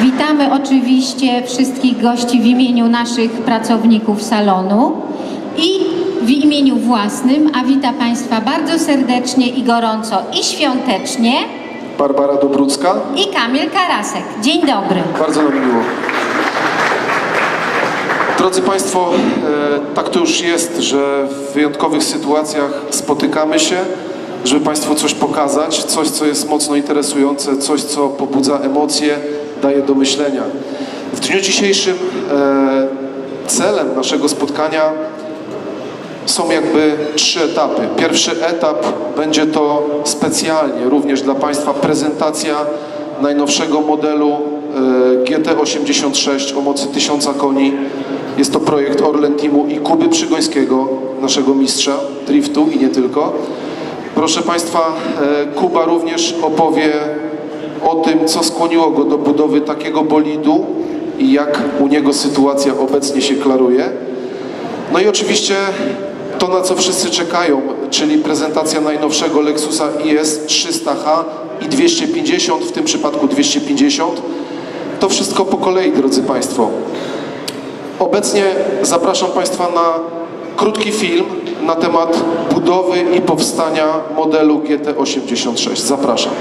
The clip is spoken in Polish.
Witamy oczywiście wszystkich gości w imieniu naszych pracowników salonu i w imieniu własnym, a wita Państwa bardzo serdecznie i gorąco i świątecznie Barbara Dobrucka. i Kamil Karasek. Dzień dobry. Bardzo nam miło. Drodzy Państwo, e, tak to już jest, że w wyjątkowych sytuacjach spotykamy się, żeby Państwu coś pokazać, coś, co jest mocno interesujące, coś, co pobudza emocje, daje do myślenia. W dniu dzisiejszym e, celem naszego spotkania są jakby trzy etapy. Pierwszy etap będzie to specjalnie również dla Państwa prezentacja najnowszego modelu e, GT86 o mocy 1000 koni. Jest to projekt Orlen Teamu i Kuby Przygońskiego, naszego mistrza driftu i nie tylko. Proszę Państwa, e, Kuba również opowie o tym, co skłoniło go do budowy takiego bolidu i jak u niego sytuacja obecnie się klaruje. No i oczywiście to, na co wszyscy czekają, czyli prezentacja najnowszego Lexusa IS 300H i 250, w tym przypadku 250. To wszystko po kolei, drodzy Państwo. Obecnie zapraszam Państwa na krótki film na temat budowy i powstania modelu GT86. Zapraszam.